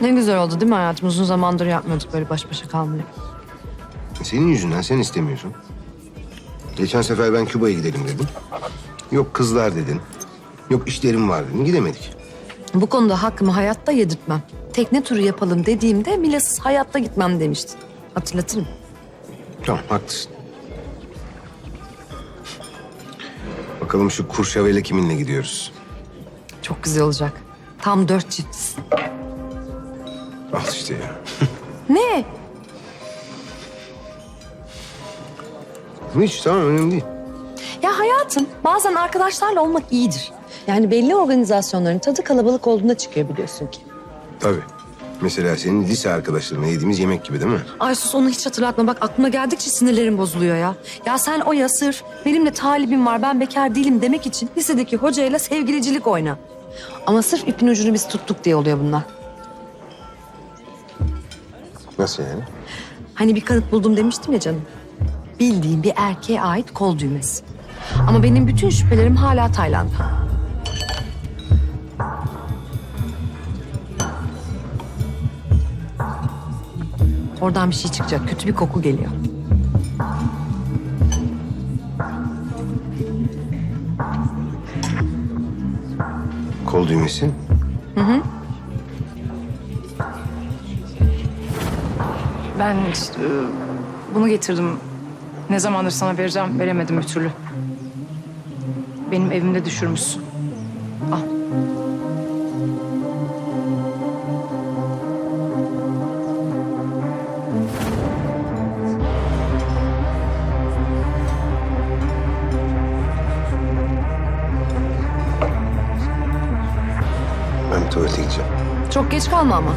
Ne güzel oldu değil mi hayatım? Uzun zamandır yapmıyorduk böyle baş başa kalmayı. Senin yüzünden sen istemiyorsun. Geçen sefer ben Küba'ya gidelim dedim. Yok kızlar dedin. Yok işlerim var dedin. Gidemedik. Bu konuda hakkımı hayatta yedirtmem. Tekne turu yapalım dediğimde Milas'ız hayatta gitmem demiştin. Hatırlatırım. Tamam haklısın. Bakalım şu Kurşavel'e kiminle gidiyoruz? Çok güzel olacak. Tam dört çiftiz. Al işte ya. Ne? Hiç tamam önemli değil. Ya hayatım bazen arkadaşlarla olmak iyidir. Yani belli organizasyonların tadı kalabalık olduğunda çıkıyor biliyorsun ki. Tabii. Mesela senin lise arkadaşlarına yediğimiz yemek gibi değil mi? Ay sus onu hiç hatırlatma. Bak aklıma geldikçe sinirlerim bozuluyor ya. Ya sen o ya sırf benimle talibim var ben bekar değilim demek için lisedeki hocayla sevgilicilik oyna. Ama sırf ipin ucunu biz tuttuk diye oluyor bunlar. Nasıl yani? Hani bir kanıt buldum demiştim ya canım. Bildiğim bir erkeğe ait kol düğmesi. Ama benim bütün şüphelerim hala Tayland'da. Oradan bir şey çıkacak. Kötü bir koku geliyor. Kol düğmesi. Ben işte, bunu getirdim. Ne zamandır sana vereceğim, veremedim bir türlü. Benim evimde düşürmüşsün. Al. Ben tuvalete gideceğim. Çok geç kalma ama.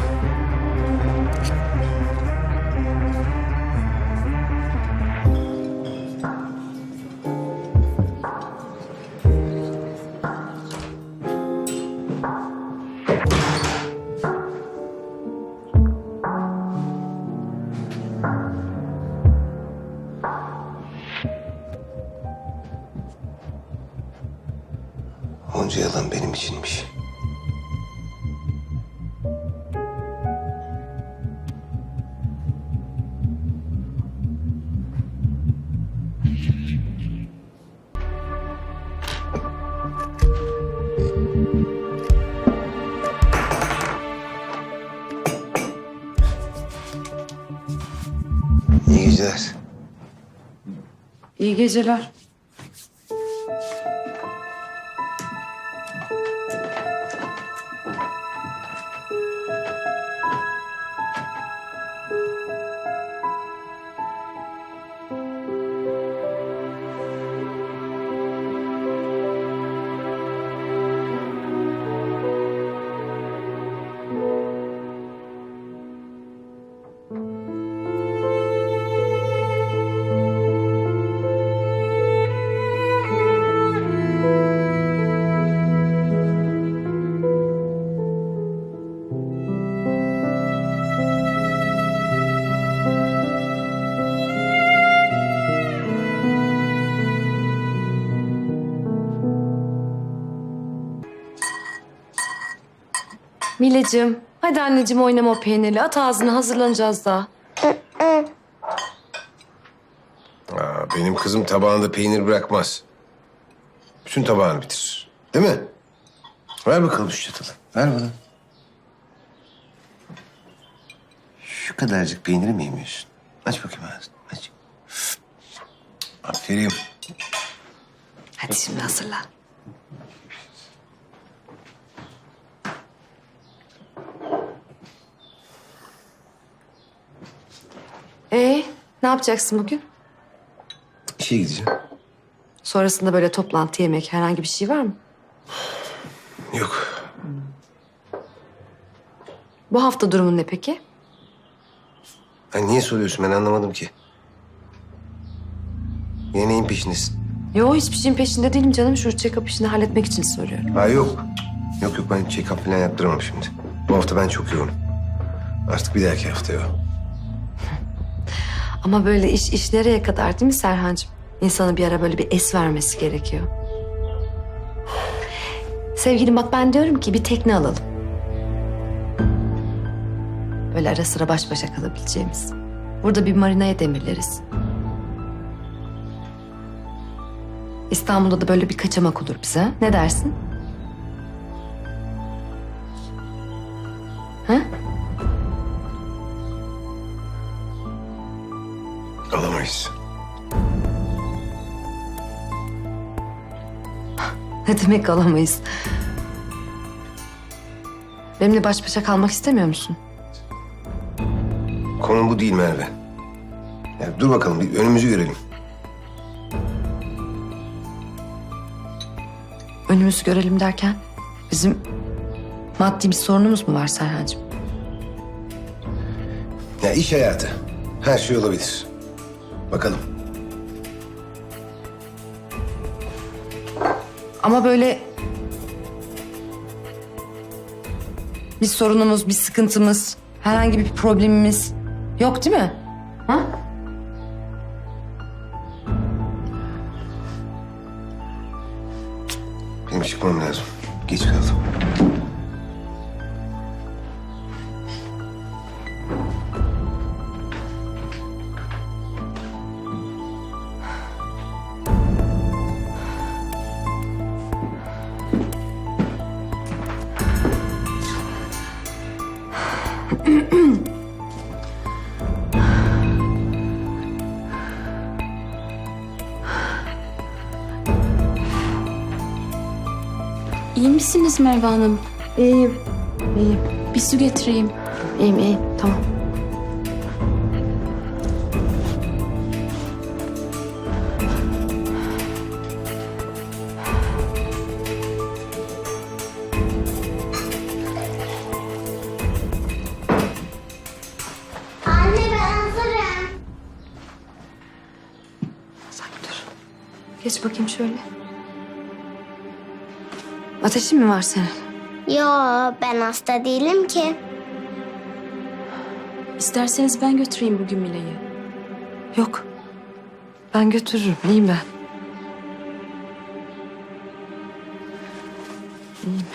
Onca yalan benim içinmiş. Geceler. İyi geceler. Mileciğim, hadi anneciğim oynama o peynirli. At ağzını hazırlanacağız daha. Aa, benim kızım tabağında peynir bırakmaz. Bütün tabağını bitirir. Değil mi? Ver bakalım şu çatalı. Ver bana. Şu kadarcık peyniri mi yemiyorsun? Aç bakayım ağzını. Aç. Aferin. Hadi şimdi hazırlan. Ee, ne yapacaksın bugün? İşe gideceğim. Sonrasında böyle toplantı, yemek herhangi bir şey var mı? Yok. Bu hafta durumun ne peki? Ha, niye soruyorsun ben anlamadım ki. Yine neyin peşindesin? Yo hiçbir şeyin peşinde değilim canım. Şu check-up işini halletmek için soruyorum. Ha yok. Yok yok ben check-up falan yaptıramam şimdi. Bu hafta ben çok yoğunum. Artık bir dahaki haftaya o. Ama böyle iş iş nereye kadar değil mi Serhancığım? İnsanın bir ara böyle bir es vermesi gerekiyor. Sevgilim bak ben diyorum ki bir tekne alalım. Böyle ara sıra baş başa kalabileceğimiz. Burada bir marinaya demirleriz. İstanbul'da da böyle bir kaçamak olur bize. Ne dersin? Alamayız. Ne demek alamayız? Benimle baş başa kalmak istemiyor musun? Konu bu değil Merve. Ya dur bakalım bir önümüzü görelim. Önümüzü görelim derken bizim maddi bir sorunumuz mu var Serhancığım? Ya iş hayatı. Her şey olabilir. Bakalım. Ama böyle bir sorunumuz, bir sıkıntımız, herhangi bir problemimiz yok değil mi? Ha? Benim çıkmam lazım. Geç kaldım. Misiniz Merve Hanım? İyiyim, iyiyim, Bir su getireyim. iyiyim, iyiyim. Tamam. Anne ben hazırım. Sen dur. Geç bakayım şöyle. Ateşin mi var senin? Yo ben hasta değilim ki. İsterseniz ben götüreyim bugün Mile'yi. Yok. Ben götürürüm. İyiyim ben. İyiyim.